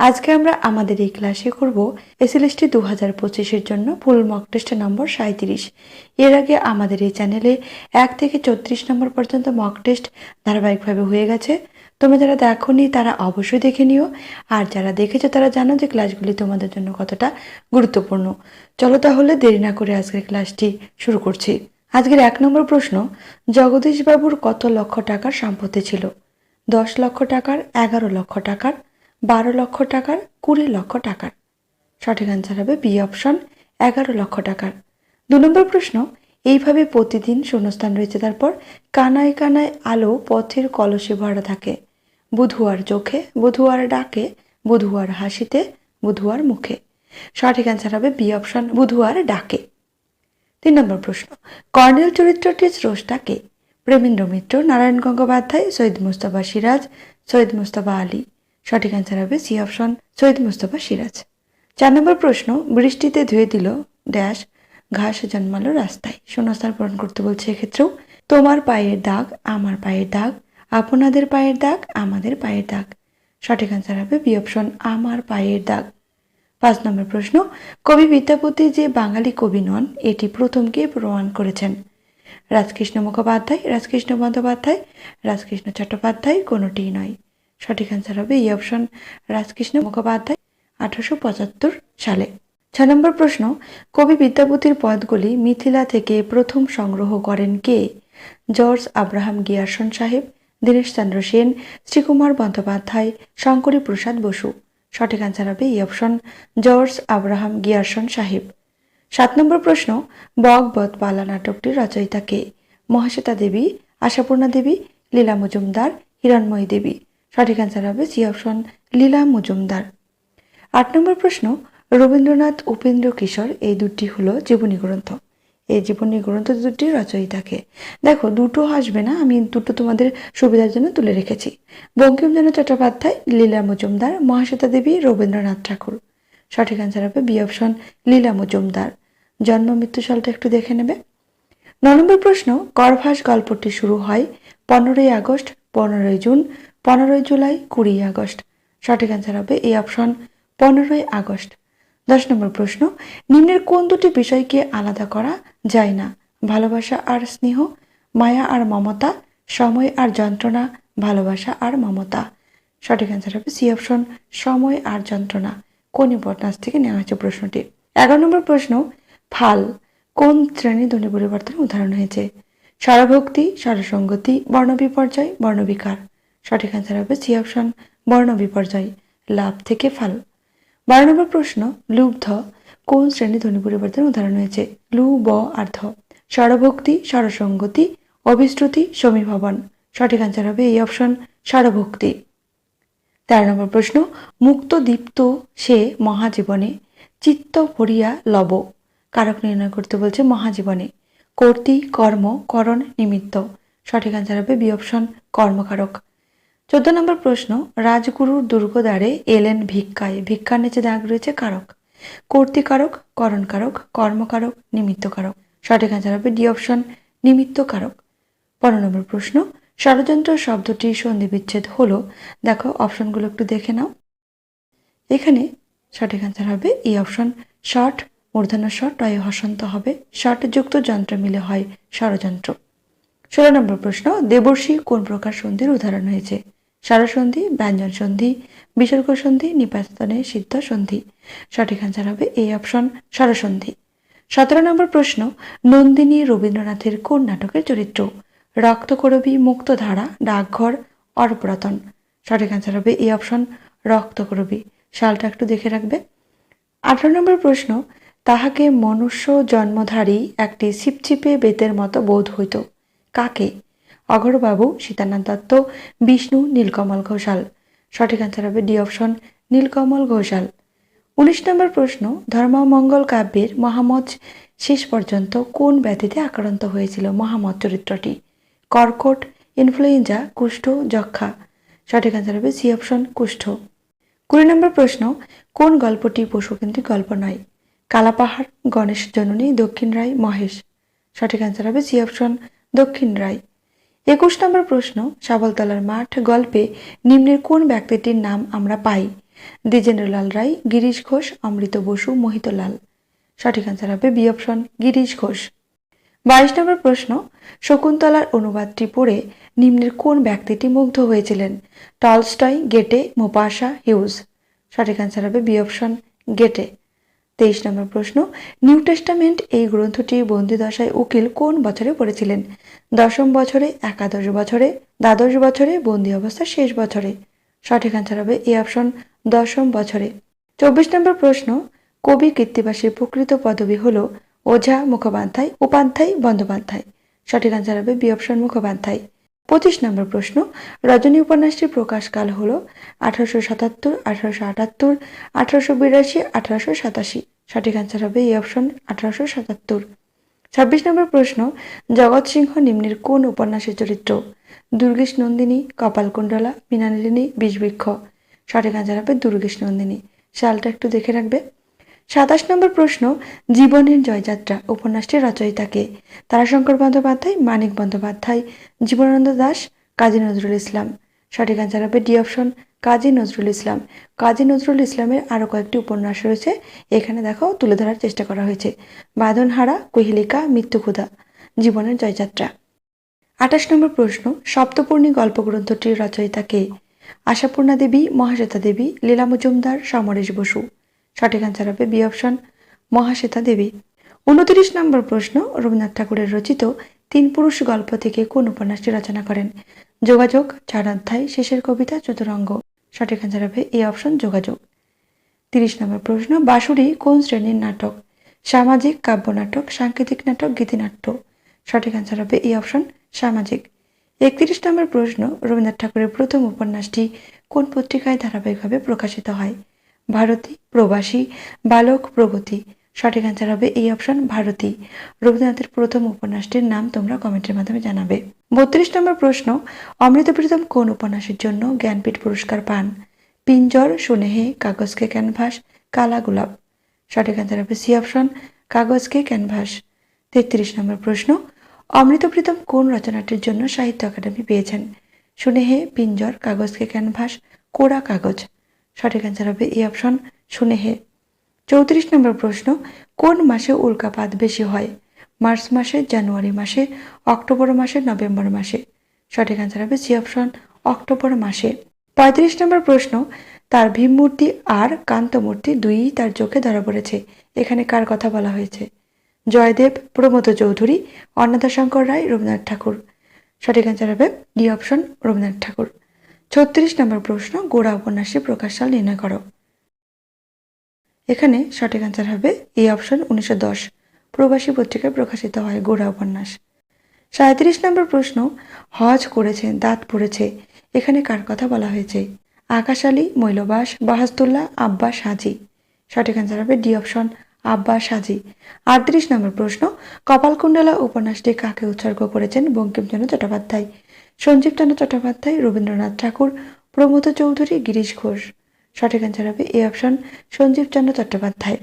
আজকে আমরা আমাদের এই ক্লাসে করব এসএলএসটি দু হাজার পঁচিশের জন্য ফুল মক টেস্টের নম্বর সাঁত্রিশ এর আগে আমাদের এই চ্যানেলে এক থেকে চৌত্রিশ নম্বর পর্যন্ত মক টেস্ট ধারাবাহিকভাবে হয়ে গেছে। তোমরা যারা দেখোনি, তারা অবশ্যই দেখে নিও। আর যারা দেখেছ, তারা জানো যে ক্লাসগুলি তোমাদের জন্য কতটা গুরুত্বপূর্ণ। চলো তাহলে দেরি না করে আজকের ক্লাসটি শুরু করছি। আজকের এক নম্বর প্রশ্ন, জগদীশবাবুর কত লক্ষ টাকার সম্পত্তি ছিল? দশ লক্ষ টাকার, এগারো লক্ষ টাকার বারো লক্ষ টাকার, কুড়ি লক্ষ টাকার। সঠিক অ্যান্সার হবে বি অপশন এগারো লক্ষ টাকার। দু নম্বর প্রশ্ন, এইভাবে প্রতিদিন শূন্যস্থান রয়েছে, তারপর কানায় কানায় আলো পথের কলসে ভরা থাকে। বুধুয়ার চোখে বুধুয়ার ডাকে, বুধুয়ার হাসিতে বুধুয়ার মুখে। সঠিক অ্যান্সার হবে বি অপশন বুধুয়ার ডাকে। তিন নম্বর প্রশ্ন, কর্নেল চরিত্রটির স্রষ্টা কে? প্রেমেন্দ্র মিত্র, নারায়ণ গঙ্গোপাধ্যায়, সৈয়দ মুস্তফা সিরাজ, সৈয়দ মুস্তফা আলী। সঠিক অ্যান্সার হবে সি অপশন সৈয়দ মুস্তফা সিরাজ। চার নম্বর প্রশ্ন, বৃষ্টিতে ধুয়ে দিল ড্যাশ ঘাস জন্মালো রাস্তায়। শূন্যস্থান পূরণ করতে বলছে এক্ষেত্রেও, তোমার পায়ের দাগ, আমার পায়ের দাগ, আপনাদের পায়ের দাগ, আমাদের পায়ের দাগ। সঠিক অ্যান্সার হবে বি অপশন, আমার পায়ের দাগ। পাঁচ নম্বর প্রশ্ন, কবি বিদ্যাপতি যে বাঙালি কবি নন, এটি প্রথম কে প্রমাণ করেছেন? রাজকৃষ্ণ মুখোপাধ্যায়, রাজকৃষ্ণ বন্দ্যোপাধ্যায়, রাজকৃষ্ণ চট্টোপাধ্যায়, কোনোটিই নয়। সঠিক অ্যান্সার হবে এই অপশন রাজকৃষ্ণ মুখোপাধ্যায় আঠারোশো পঁচাত্তর সালে। ছ নম্বর প্রশ্ন, কবি বিদ্যাপতির পদগুলি মিথিলা থেকে প্রথম সংগ্রহ করেন কে? জর্জ আব্রাহাম গিয়ারসন সাহেব দীনেশচন্দ্র সেন, শ্রীকুমার বন্দ্যোপাধ্যায়, শঙ্করী প্রসাদ বসু। সঠিক অ্যান্সার হবে এই অপশন জর্জ আব্রাহাম গিয়ারসন সাহেব। সাত নম্বর প্রশ্ন বক বধ পালা নাটকটির রচয়িতা কে? মহাশ্বেতা দেবী, আশাপূর্ণা দেবী, লীলা মজুমদার, হিরণময়ী দেবী। সঠিক অ্যান্সার হবে সি অপশন লীলা মজুমদার। আট নম্বর প্রশ্ন, রবীন্দ্রনাথ, উপেন্দ্র কিশোর এই দুটি হলো জীবনী গ্রন্থ। এই জীবনী গ্রন্থ দুটি রচয়িতাকে দেখো, দুটো আসবে না, আমি দুটো তোমাদের সুবিধার জন্য তুলে রেখেছি। বঙ্কিমচন্দ্র চট্টোপাধ্যায়, লীলা মজুমদার মহাশ্বেতা দেবী রবীন্দ্রনাথ ঠাকুর। সঠিক অ্যান্সার হবে বি অপশন লীলা মজুমদার। জন্ম, মৃত্যু সালটা একটু দেখে নেবে। ন নম্বর প্রশ্ন, করভাস গল্পটি শুরু হয় পনেরোই আগস্ট, পনেরোই জুন। পনেরোই জুলাই কুড়ি আগস্ট। সঠিক অ্যান্সার হবে এই অপশন পনেরোই আগস্ট। দশ নম্বর প্রশ্ন, নিম্নের কোন দুটি বিষয়কে আলাদা করা যায় না? ভালোবাসা আর স্নেহ, মায়া আর মমতা, সময় আর যন্ত্রণা, ভালোবাসা আর মমতা। সঠিক অ্যান্সার হবে সি অপশন সময় আর যন্ত্রণা। কোন উপন্যাস থেকে নেওয়া হয়েছে প্রশ্নটি? এগারো নম্বর প্রশ্ন, ফাল, কোন শ্রেণির ধ্বনি পরিবর্তনের উদাহরণ হয়েছে? স্বরভক্তি, স্বরসঙ্গতি, বর্ণবিপর্যয়, বর্ণবিকার। সঠিক অ্যান্সার হবে সি অপশন বর্ণ বিপর্যয়, লাভ থেকে ফাল। বারো নম্বর প্রশ্ন লুব্ধ কোন শ্রেণি ধ্বনি পরিবর্তন উদাহরণ হয়েছে লু, ব আর্ধ স্বরভক্তি, স্বরসঙ্গতি অভিশ্রুতি সমীভবন। সঠিক অ্যান্সার হবে এই অপশন স্বরভক্তি। তেরো নম্বর প্রশ্ন, মুক্ত দীপ্ত সে মহাজীবনে চিত্ত ভরিয়া লব। কারক নির্ণয় করতে বলছে মহাজীবনে। কর্তি, কর্ম, করণ নিমিত্ত। সঠিক অ্যান্সার হবে বি অপশন কর্মকারক। চোদ্দ নম্বর প্রশ্ন, রাজগুরুর দুর্গদ্বারে এলেন ভিক্ষায়। ভিক্ষার নিচে দাগ রয়েছে কারক। কর্তিকারক, করণকারক, কর্মকারক, নিমিত্তকারক। সঠিক অ্যান্সার হবে ডি অপশন, নিমিত্তকারক। পনেরো নম্বর প্রশ্ন, ষড়যন্ত্র শব্দটি সন্ধি বিচ্ছেদ হলো। দেখো অপশনগুলো একটু দেখে নাও। এখানে সঠিক অ্যান্সার হবে এই অপশন শর্ট মূর্ধন্য শর্ট টয়ে হসন্ত হবে। শর্ট যুক্ত যন্ত্র মিলে হয় ষড়যন্ত্র। ষোলো নম্বর প্রশ্ন, দেবর্ষী কোন প্রকার সন্ধির উদাহরণ হয়েছে? স্বরসন্ধি, ব্যঞ্জন সন্ধি বিসর্গ সন্ধি, নিপাতনে সিদ্ধ সন্ধি। সঠিক অ্যান্সার হবে এই অপশন স্বরসন্ধি। সতেরো নম্বর প্রশ্ন, নন্দিনী রবীন্দ্রনাথের কোন নাটকের চরিত্র? রক্তকরবী মুক্তধারা ডাকঘর অরপ্রতন সঠিক অ্যান্সার হবে এই অপশন রক্তকরবী সালটা একটু দেখে রাখবে। আঠারো নম্বর প্রশ্ন, তাহাকে মনুষ্য জন্মধারী একটি ছিপছিপে বেতের মতো বোধ হইত। কাকে? অঘরবাবু সীতানাথ দত্ত, বিষ্ণু, নীলকমল ঘোষাল। সঠিক অ্যান্সার হবে ডি অপশন নীলকমল ঘোষাল। উনিশ নম্বর প্রশ্ন, ধর্মমঙ্গল কাব্যের মহামত শেষ পর্যন্ত কোন ব্যাধিতে আক্রান্ত হয়েছিল মহামত চরিত্রটি? কর্কট, ইনফ্লুয়েঞ্জা, কুষ্ঠ যক্ষা সঠিক অ্যান্সার হবে সি অপশন কুষ্ঠ। কুড়ি নম্বর প্রশ্ন, কোন গল্পটি পশুকেন্দ্রিক গল্প নয়? কালাপাহাড়, গণেশ জননী, দক্ষিণ রায়, মহেশ। সঠিক অ্যান্সার হবে সি অপশন দক্ষিণ রায়। একুশ নম্বর প্রশ্ন, সাবলতলার মাঠ গল্পে নিম্নের কোন ব্যক্তিটির নাম আমরা পাই? দ্বিজেন্দ্রলাল রায়, গিরিশ ঘোষ, অমৃত বসু, মোহিতলাল। সঠিক অ্যান্সার হবে বি অপশন গিরিশ ঘোষ। বাইশ নম্বর প্রশ্ন, শকুন্তলার অনুবাদটি পড়ে নিম্নের কোন ব্যক্তিটি মুগ্ধ হয়েছিলেন? Tolstoy, Goethe, Maupassant, Hughes. সঠিক অ্যান্সার হবে বি অপশন গেটে। তেইশ নম্বর প্রশ্ন, নিউ টেস্টামেন্ট এই গ্রন্থটি বন্দিদশায় উকিল কোন বছরে পড়েছিলেন? দশম বছরে, একাদশ বছরে, দ্বাদশ বছরে, বন্দি অবস্থার শেষ বছরে। সঠিক অ্যান্সার হবে এ অপশন দশম বছরে। চব্বিশ নম্বর প্রশ্ন, কবি কৃত্তিবাসীর প্রকৃত পদবি হল ওঝা মুখোপাধ্যায়, উপাধ্যায়, বন্দ্যোপাধ্যায়। সঠিক অ্যান্সার হবে বি অপশন মুখোপাধ্যায়। পঁচিশ নম্বর প্রশ্ন, রজনী উপন্যাসটির প্রকাশকাল হল আঠারোশো সাতাত্তর, আঠারোশো আটাত্তর, আঠারোশো বিরাশি, আঠারোশো সাতাশি। সঠিক অ্যান্সার হবে এই অপশন আঠারোশো সাতাত্তর। ছাব্বিশ নম্বর প্রশ্ন, জগৎ সিংহ নিম্নের কোন উপন্যাসের চরিত্র? দুর্গেশ নন্দিনী কপালকুণ্ডলা মীনালিনী, বিষবৃক্ষ। সঠিক অ্যান্সার হবে দুর্গেশ নন্দিনী। সালটা একটু দেখে রাখবে। সাতাশ নম্বর প্রশ্ন, জীবনের জয়যাত্রা উপন্যাসটির রচয়িতাকে। তারাশঙ্কর বন্দ্যোপাধ্যায়, মানিক বন্দ্যোপাধ্যায়, জীবনানন্দ দাস, কাজী নজরুল ইসলাম। সঠিক অ্যান্সার হবে ডি অপশন কাজী নজরুল ইসলাম। কাজী নজরুল ইসলামের আরও কয়েকটি উপন্যাস রয়েছে, এখানে দেখো, তুলে ধরার চেষ্টা করা হয়েছে। বাঁধনহারা, কুহিলিকা মৃত্যুক্ষুদা জীবনের জয়যাত্রা। আঠাশ নম্বর প্রশ্ন, সপ্তপূর্ণী গল্পগ্রন্থটির রচয়িতা কে? আশাপূর্ণা দেবী, মহাশ্বেতা দেবী লীলা মজুমদার সমরেশ বসু। সঠিক অ্যান্সার হবে বি অপশন মহাশ্বেতা দেবী। উনত্রিশ নম্বর প্রশ্ন, রবীন্দ্রনাথ ঠাকুরের রচিত তিন পুরুষ গল্প থেকে কোন উপন্যাসটি রচনা করেন? যোগাযোগ, চার অধ্যায়, শেষের কবিতা, চতুরঙ্গ। সঠিক অ্যান্সার হবে এ অপশন যোগাযোগ। তিরিশ নম্বর প্রশ্ন, বাঁশুড়ি কোন শ্রেণির নাটক? সামাজিক, কাব্যনাটক, সাংকেতিক নাটক, গীতিনাট্য। সঠিক অ্যান্সার হবে এই অপশন সামাজিক। একত্রিশ নম্বর প্রশ্ন, রবীন্দ্রনাথ ঠাকুরের প্রথম উপন্যাসটি কোন পত্রিকায় ধারাবাহিকভাবে প্রকাশিত হয়? ভারতী, প্রবাসী, বালক, প্রগতি। সঠিক অ্যান্সার হবে এই অপশন ভারতী। রবীন্দ্রনাথের প্রথম উপন্যাসটির নাম তোমরা কমেন্টের মাধ্যমে জানাবে। বত্রিশ নম্বর প্রশ্ন অমৃত প্রীতম কোন উপন্যাসের জন্য জ্ঞানপীঠ পুরস্কার পান? পিঞ্জর, সুনেহে, কাগজকে ক্যানভাস, কালা গোলাপ। সঠিক অ্যান্সার হবে সি অপশন কাগজকে ক্যানভাস। তেত্রিশ নম্বর প্রশ্ন অমৃত প্রীতম কোন রচনাটির জন্য সাহিত্য একাডেমি পেয়েছেন? সুনেহে, পিঞ্জর, কাগজকে ক্যানভাস, কোরা কাগজ। সঠিক অ্যান্সার হবে এই অপশন সুনেহে চৌত্রিশ নম্বর প্রশ্ন, কোন মাসে উল্কাপাত বেশি হয়? মার্চ মাসে, জানুয়ারি মাসে, অক্টোবর মাসে, নভেম্বর মাসে? সঠিক অ্যান্সার হবে সি অপশন অক্টোবর মাসে। পঁয়ত্রিশ নম্বর প্রশ্ন, তার ভীমমূর্তি আর কান্তমূর্তি দুইই তার চোখে ধরা পড়েছে। এখানে কার কথা বলা হয়েছে? জয়দেব, প্রমোদ চৌধুরী, অন্নদাশঙ্কর রায়, রবীন্দ্রনাথ ঠাকুর। সঠিক অ্যান্সার হবে ডি অপশন রবীন্দ্রনাথ ঠাকুর। ছত্রিশ নম্বর প্রশ্ন, গোড়া উপন্যাসের প্রকাশসাল নির্ণয় করো। এখানে সঠিক অ্যান্সার হবে এই অপশন উনিশশো দশ। প্রবাসী পত্রিকায় প্রকাশিত হয় গোড়া উপন্যাস। সাঁত্রিশ নম্বর প্রশ্ন, হজ করেছে, দাঁত পড়েছে, এখানে কার কথা বলা হয়েছে? আকাশ আলী, মৈলবাস বাহাস্তুল্লাহ আব্বাস হাজি। সঠিক অ্যান্সার হবে ডি অপশন আব্বাস হাজি। আটত্রিশ নম্বর প্রশ্ন, কপালকুণ্ডলা উপন্যাসটি কাকে উৎসর্গ করেছেন? বঙ্কিমচন্দ্র চট্টোপাধ্যায়। সঞ্জীবচন্দ্র চট্টোপাধ্যায়, রবীন্দ্রনাথ ঠাকুর, প্রমোদ চৌধুরী, গিরিশ ঘোষ। সঠিক অ্যান্সার হবে এ অপশন সঞ্জীব সঞ্জীবচন্দ্র চট্টোপাধ্যায়।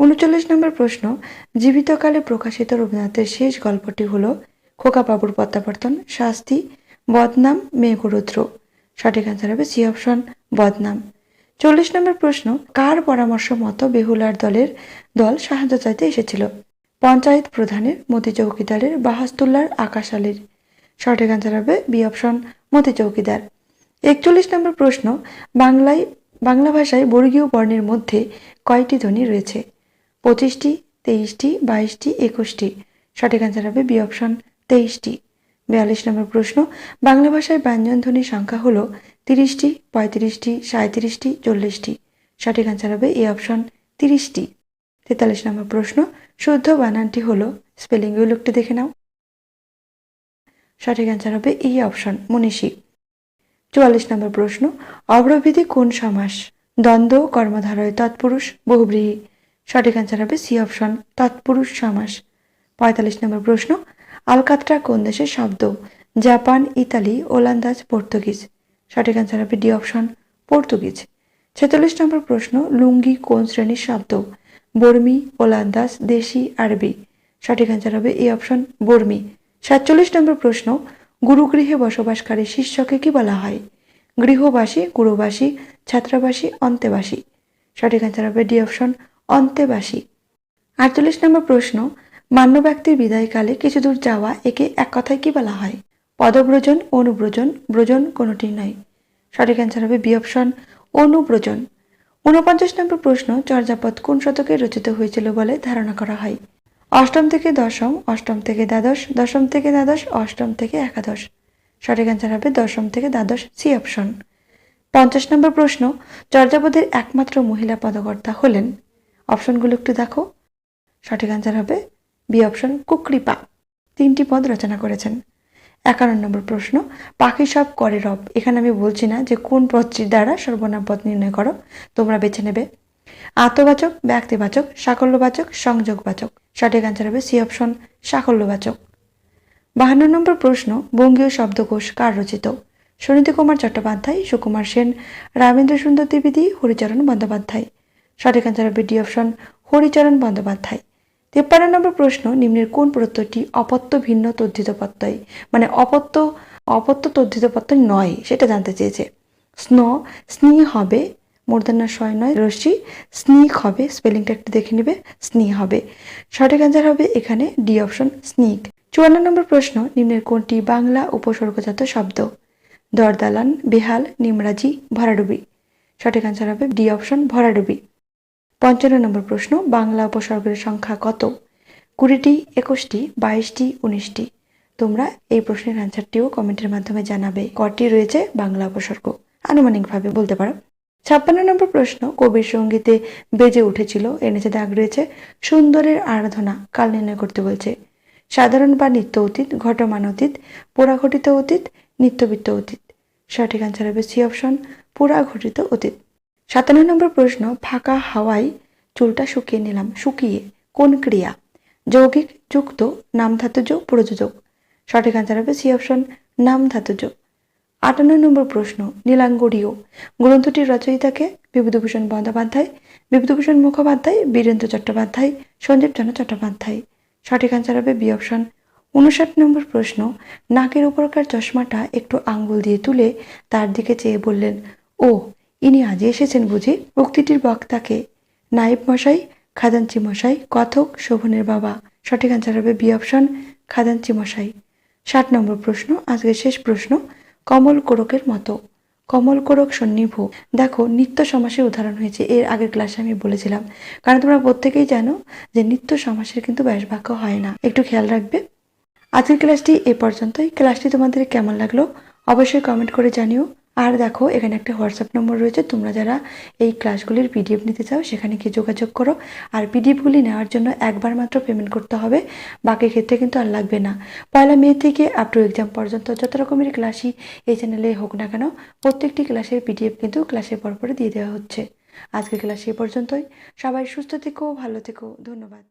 উনচল্লিশ নম্বর প্রশ্ন, জীবিতকালে প্রকাশিত রবীন্দ্রনাথের শেষ গল্পটি হল খোকাবাবুর প্রত্যাবর্তন শাস্তি, বদনাম, মেঘরুদ্র। সঠিক অ্যান্সার হবে সি অপশন বদনাম। চল্লিশ নম্বর প্রশ্ন, কার পরামর্শ মতো বেহুলার দলের দল সাহায্য চাইতে এসেছিল? পঞ্চায়েত প্রধানের, মতি চৌকিদারের, বাহাস্তুল্লার আকাশ আলীর সঠিক অ্যান্সার হবে বি অপশন মতি চৌকিদার। একচল্লিশ নম্বর প্রশ্ন, বাংলায়, বাংলা ভাষায় বর্গীয় বর্ণের মধ্যে কয়টি ধ্বনি রয়েছে? পঁচিশটি, তেইশটি, বাইশটি, একুশটি। সঠিক অ্যান্সার হবে বি অপশন তেইশটি। বিয়াল্লিশ নম্বর প্রশ্ন, বাংলা ভাষায় ব্যঞ্জন ধ্বনির সংখ্যা হলো তিরিশটি, পঁয়ত্রিশটি সাঁত্রিশটি চল্লিশটি। সঠিক অ্যান্সার হবে এ অপশন তিরিশটি। তেতাল্লিশ নম্বর প্রশ্ন, শুদ্ধ বানানটি হলো স্পেলিংগুলো একটু দেখে নাও। সঠিক অ্যান্সার হবে এই অপশন মনীষী। চুয়াল্লিশ নম্বর প্রশ্ন অগ্রবিধি কোন সমাস? দ্বন্দ্ব, কর্মধারয়, তৎপুরুষ, বহুব্রীহি। সঠিক অ্যান্সার হবে সি অপশন তৎপুরুষ সমাস। পঁয়তাল্লিশ নম্বর প্রশ্ন, আলকাতরা কোন দেশের শব্দ? জাপান, ইতালি, ওলান্দাজ, পর্তুগিজ। সঠিক অ্যান্সার হবে ডি অপশন পর্তুগিজ। ছেচল্লিশ নম্বর প্রশ্ন, লুঙ্গি কোন শ্রেণির শব্দ? বর্মি, ওলান্দাজ, দেশি, আরবি। সঠিক অ্যান্সার হবে এ অপশন বর্মি। সাতচল্লিশ নম্বর প্রশ্ন, গুরুগৃহে বসবাসকারী শিষ্যকে কি বলা হয়? গৃহবাসী, গুরুবাসী, ছাত্রাবাসী, অন্তেবাসী। সঠিক অ্যান্সার হবে ডি অপশন অন্তেবাসী। আটচল্লিশ নম্বর প্রশ্ন, মান্য ব্যক্তির বিদায়কালে কিছু দূর যাওয়া একে এক কথায় কি বলা হয়? পদব্রজন, অনুব্রজন, ব্রজন কোনোটি নয়। সঠিক অ্যান্সার হবে বি অপশন অনুব্রজন। ঊনপঞ্চাশ নম্বর প্রশ্ন, চর্যাপদ কোন শতকে রচিত হয়েছিল বলে ধারণা করা হয়? অষ্টম থেকে দশম, অষ্টম থেকে দ্বাদশ, দশম থেকে দ্বাদশ, অষ্টম থেকে একাদশ। সঠিক অ্যান্সার হবে দশম থেকে দ্বাদশ সি অপশন পঞ্চাশ নম্বর প্রশ্ন, চর্যাপদের একমাত্র মহিলা পদকর্তা হলেন। অপশনগুলো একটু দেখো। সঠিক অ্যান্সার হবে বি অপশন কুকরিপা তিনটি পদ রচনা করেছেন। একান্ন নম্বর প্রশ্ন, পাখি সব করে রব। এখানে আমি বলছি না যে কোন পদটির দ্বারা সর্বনাম পদ নির্ণয় করো, তোমরা বেছে নেবে। আত্মবাচক, ব্যক্তিবাচক সাকল্যবাচক সংযোগবাচক। সঠিক অ্যান্সার হবে সি অপশন সাকল্যবাচক বাহান্ন নম্বর প্রশ্ন, বঙ্গীয় শব্দকোষ কার রচিত? সুনীতি কুমার চট্টোপাধ্যায়, সুকুমার সেন, রামেন্দ্র সুন্দর দ্বিবেদী হরিচরণ বন্দ্যোপাধ্যায়। সঠিক অ্যান্সার হবে ডি অপশন হরিচরণ বন্দ্যোপাধ্যায়। তেপ্পান্ন নম্বর প্রশ্ন, নিম্নের কোন প্রত্যয়টি অপত্য ভিন্ন তদ্ধিত প্রত্যয়? মানে অপত্য অপত্য তদ্ধিত প্রত্যয় নয়, সেটা জানতে চেয়েছে। স্ন স্নি হবে মূর্ধন্য শয় নয় রশ্মি স্নিক হবে স্পেলিংটা একটু দেখে নেবে স্নি হবে সঠিক অ্যান্সার হবে এখানে ডি অপশন স্নিক চুয়ান্ন নম্বর প্রশ্ন নিম্নের কোনটি বাংলা উপসর্গজাত শব্দ দরদালান বেহাল নিমরাজি ভরাডুবি সঠিক অ্যান্সার হবে ডি অপশন ভরাডুবি পঞ্চান্ন নম্বর প্রশ্ন বাংলা উপসর্গের সংখ্যা কত কুড়িটি একুশটি বাইশটি উনিশটি তোমরা এই প্রশ্নের অ্যান্সারটিও কমেন্টের মাধ্যমে জানাবে কটি রয়েছে বাংলা উপসর্গ আনুমানিকভাবে বলতে পারো ছাপ্পান্ন নম্বর প্রশ্ন কবির সঙ্গীতে বেজে উঠেছিল এর নিচে দাগ রয়েছে। সুন্দরের আরাধনা কাল নির্ণয় করতে বলছে। সাধারণ বা নিত্য অতীত, ঘটমান অতীত, পুরাঘটিত অতীত, নিত্যবিত্ত অতীত। সঠিক অ্যান্সার হবে সি অপশন পুরাঘটিত অতীত। সাতান্ন নম্বর প্রশ্ন, ফাঁকা হাওয়ায় চুলটা শুকিয়ে নিলাম, শুকিয়ে কোন ক্রিয়া? যৌগিক, যুক্ত নাম ধাতুজ প্রযোজক। সঠিক অ্যান্সার হবে সি অপশন নাম ধাতুজ আটান্ন নম্বর প্রশ্ন নীলাঙ্গরীয় গ্রন্থটির রচয়িতাকে বিভূতিভূষণ বন্দ্যোপাধ্যায়, বিভূতিভূষণ মুখোপাধ্যায়, বীরেন্দ্র চট্টোপাধ্যায়, সঞ্জীব চন্দ্র চট্টোপাধ্যায়। সঠিক অ্যান্সার হবে বি অপশন উনষাট নম্বর প্রশ্ন, নাকের উপরকার চশমাটা একটু আঙ্গুল দিয়ে তুলে তার দিকে চেয়ে বললেন, ও, ইনি আজই এসেছেন বুঝি? উক্তিটির বক্তাকে নাইব মশাই, খাজাঞ্চি মশাই, কথক শোভনের বাবা। সঠিক অ্যান্সার হবে বি অপশন খাজাঞ্চি মশাই। ষাট নম্বর প্রশ্ন, আজকের শেষ প্রশ্ন কমল কোরকের মতো। কমল কোরক সন্নিভ। দেখো, নিত্য সমাসের উদাহরণ হয়েছে। এর আগের ক্লাসে আমি বলেছিলাম। কারণ তোমরা প্রত্যেকেই জানো যে নিত্য সমাসের কিন্তু ব্যাস বাক্য হয় না। একটু খেয়াল রাখবে। আজকের ক্লাসটি এ পর্যন্তই। ক্লাসটি তোমাদের কেমন লাগল অবশ্যই কমেন্ট করে জানিও। আর দেখো, এখানে একটা হোয়াটসঅ্যাপ নম্বর রয়েছে। তোমরা যারা এই ক্লাসগুলির পিডিএফ নিতে চাও, সেখানে গিয়ে যোগাযোগ করো। আর পিডিএফগুলি নেওয়ার জন্য একবার মাত্র পেমেন্ট করতে হবে। বাকি ক্ষেত্রে কিন্তু আর লাগবে না। পয়লা মে থেকে আপ টু এক্সাম পর্যন্ত যত রকমের ক্লাসই এই চ্যানেলে হোক না কেন, প্রত্যেকটি ক্লাসের পিডিএফ কিন্তু ক্লাসের পরপরে দিয়ে দেওয়া হচ্ছে। আজকের ক্লাস এ পর্যন্তই। সবাই সুস্থ থেকো, ভালো থেকো। ধন্যবাদ।